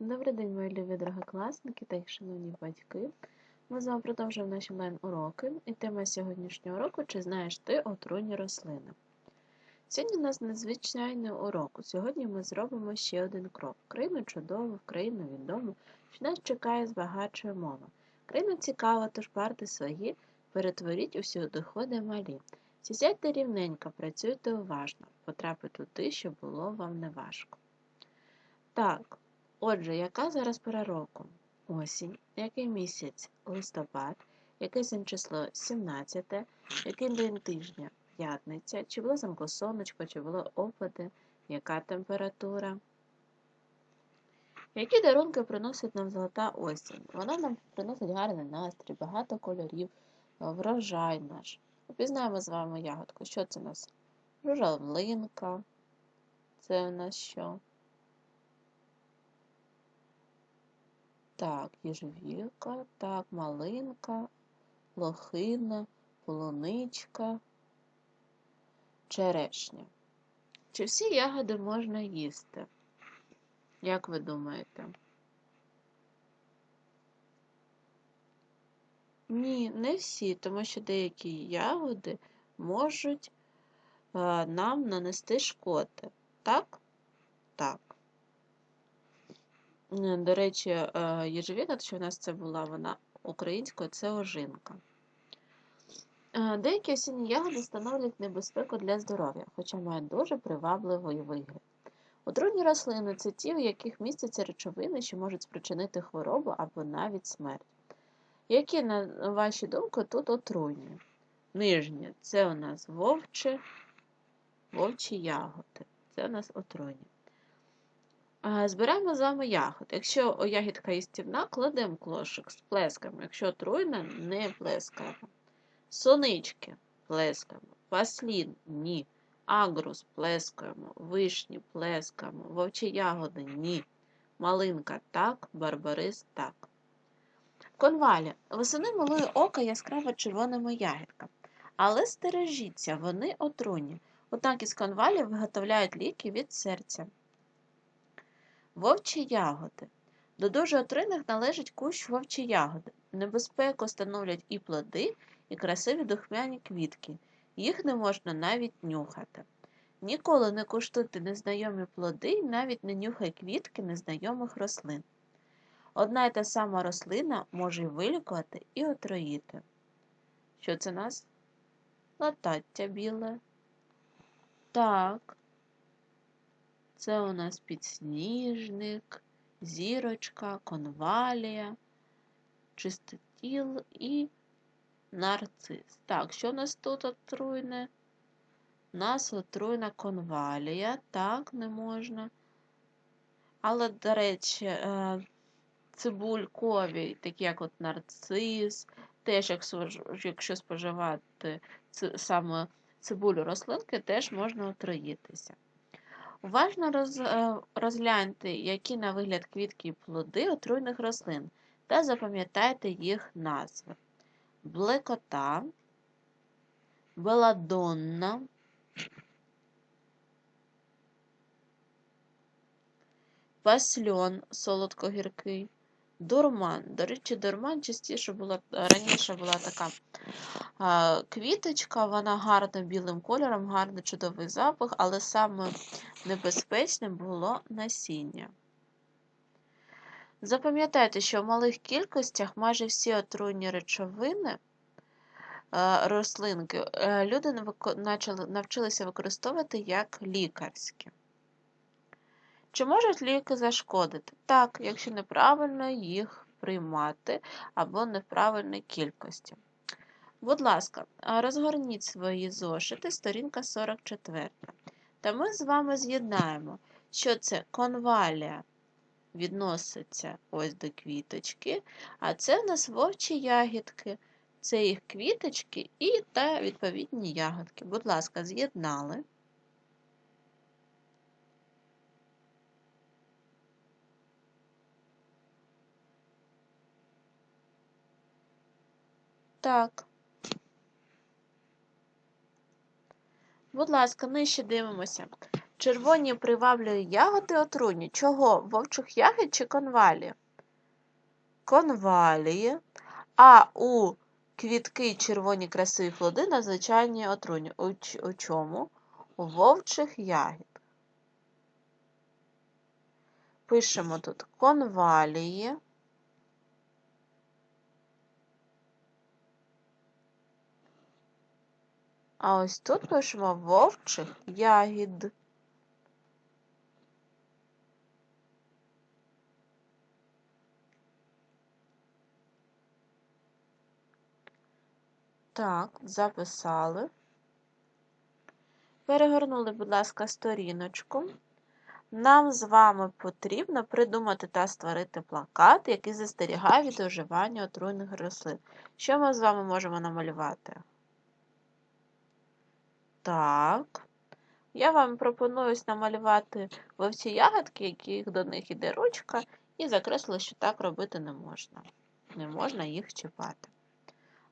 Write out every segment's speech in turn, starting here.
Добрий день, мої любі другокласники та їх шановні батьки. Ми з вами продовжуємо наші онлайн-уроки. І тема сьогоднішнього уроку «Чи знаєш ти отруйні рослини?». Сьогодні у нас надзвичайний урок. Сьогодні ми зробимо ще один крок. Країну чудову, країну відому, що нас чекає збагачує мова. Країна цікава, тож парти свої, перетворіть усі доходи малі. Всі рівненько, працюйте уважно, потрапити туди, щоб було вам неважко. Так, Отже, яка зараз пора року? Осінь, який місяць листопад, яке сьогодні число 17, який день тижня п'ятниця, чи було замко сонечко, чи було опади, яка температура? Які дарунки приносить нам золота осінь? Вона нам приносить гарний настрій, багато кольорів, врожай наш. Опізнаємо з вами ягодку. Що це у нас? Журавлинка. Це у нас що? Так, їжевілка, так, малинка, лохина, полуничка, черешня. Чи всі ягоди можна їсти? Як ви думаєте? Ні, не всі, тому що деякі ягоди можуть нам нанести шкоди. Так? Так. Е, до речі, е, єжевіка, що в нас це була вона українською, це ожинка. Е, деякі осінні ягоди становлять небезпеку для здоров'я, хоча мають дуже привабливий вигляд. Отруйні рослини це ті, в яких містяться речовини, що можуть спричинити хворобу або навіть смерть. Які, на вашу думку, тут отруйні? Нижні це у нас вовчі, вовчі ягоди. Це у нас отруйні. Збираємо з вами ягод. Якщо ягідка їстівна, кладемо клошик з плесками. Якщо отруйна, не плескаємо. Сонички плескаємо. Паслін ні. Агрус плескаємо, вишні плескаємо, вовчі ягоди ні. Малинка так, барбарис так. Конвалі. Восени малої ока яскраво червоними ягідками. Але стережіться, вони отруйні. Отак із конвалів виготовляють ліки від серця. Вовчі ягоди. До дуже отруйних належить кущ вовчі ягоди. Небезпеку становлять і плоди, і красиві духмяні квітки. Їх не можна навіть нюхати. Ніколи не куштуйте незнайомі плоди і навіть не нюхай квітки незнайомих рослин. Одна й та сама рослина може вилікувати і отруїти. Що це нас? Латаття біле. Так, це у нас підсніжник, зірочка, конвалія, чистотіл і нарцис. Так, що у нас тут отруйне? У нас отруйна конвалія, так, не можна. Але, до речі, е, цибулькові, такі як от нарцис, теж, якщо споживати саме цибулю рослинки, теж можна отруїтися. Уважно роз, е, розгляньте, які на вигляд квітки і плоди отруйних рослин, та запам'ятайте їх назви: блекота, беладонна, пасльон солодкогіркий, Дурман. До речі, дурман частіше була, раніше була така квіточка, вона гарна білим кольором, гарний чудовий запах, але саме небезпечним було насіння. Запам'ятайте, що в малих кількостях майже всі отруйні речовини рослинки е, люди навчилися використовувати як лікарські. Чи можуть ліки зашкодити? Так, якщо неправильно їх приймати або неправильної кількості. Будь ласка, розгорніть свої зошити, сторінка 44. Та ми з вами з'єднаємо, що це конвалія відноситься ось до квіточки, а це в нас вовчі ягідки. Це їх квіточки і та відповідні ягодки. Будь ласка, з'єднали. Так. Будь ласка, нижче дивимося. Червоні приваблює ягоди отруйні. Чого? Вовчих ягід чи конвалії? Конвалії. А у квітки червоні красиві плоди надзвичайні отруйні. У, у чому? У вовчих ягід. Пишемо тут конвалії. А ось тут пишемо вовчих ягід. Так, записали. Перегорнули, будь ласка, сторіночку. Нам з вами потрібно придумати та створити плакат, який застерігає від уживання отруйних рослин. Що ми з вами можемо намалювати? Так. Я вам пропоную намалювати вовці ягодки, яких до них іде ручка, і закреслили, що так робити не можна. Не можна їх чіпати.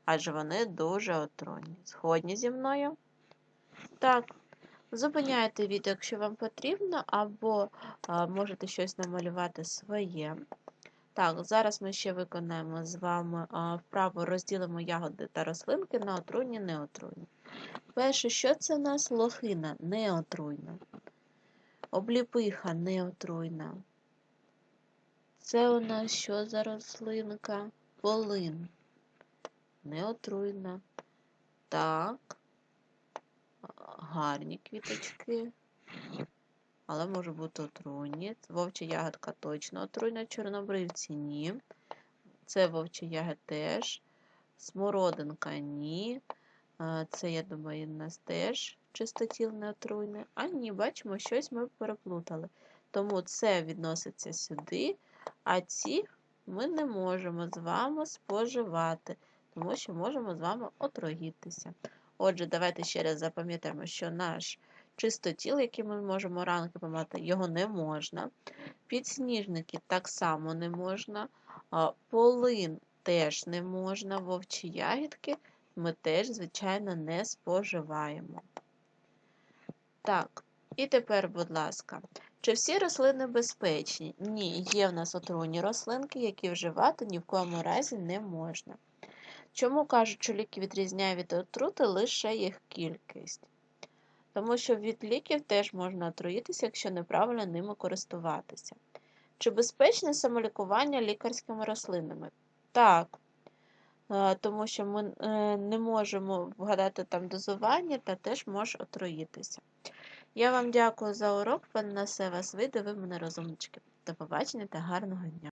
Адже вони дуже отруйні. Згодні зі мною? Так. Зупиняйте відео, якщо вам потрібно, або а, можете щось намалювати своє. Так, зараз ми ще виконаємо з вами а, вправо розділимо ягоди та рослинки на отруйні неотруйні. Перше, що це у нас? Лохина неотруйна. Обліпиха неотруйна. Це у нас що за рослинка? Полин. Неотруйна. Так. Гарні квіточки. Але може бути отруйні. Вовча ягодка точно отруйна, чорнобривці ні. Це вовча ягод теж. Смородинка ні. Це, я думаю, у нас теж чистотіл не отруйне. А ні, бачимо, щось ми переплутали. Тому це відноситься сюди, а ці ми не можемо з вами споживати, тому що можемо з вами отруїтися. Отже, давайте ще раз запам'ятаємо, що наш чистотіл, який ми можемо ранки помати, його не можна. Підсніжники так само не можна. Полин теж не можна, вовчі ягідки ми теж, звичайно, не споживаємо. Так, і тепер, будь ласка, чи всі рослини безпечні? Ні, є в нас отруйні рослинки, які вживати ні в коєму разі не можна. Чому кажуть, що ліки відрізняє від отрути лише їх кількість? Тому що від ліків теж можна отруїтися, якщо неправильно ними користуватися. Чи безпечне самолікування лікарськими рослинами? Так, тому що ми е, не можемо вгадати там дозування та теж може отруїтися. Я вам дякую за урок, пане на все вас вийде, ви мене розумнички. До побачення та гарного дня!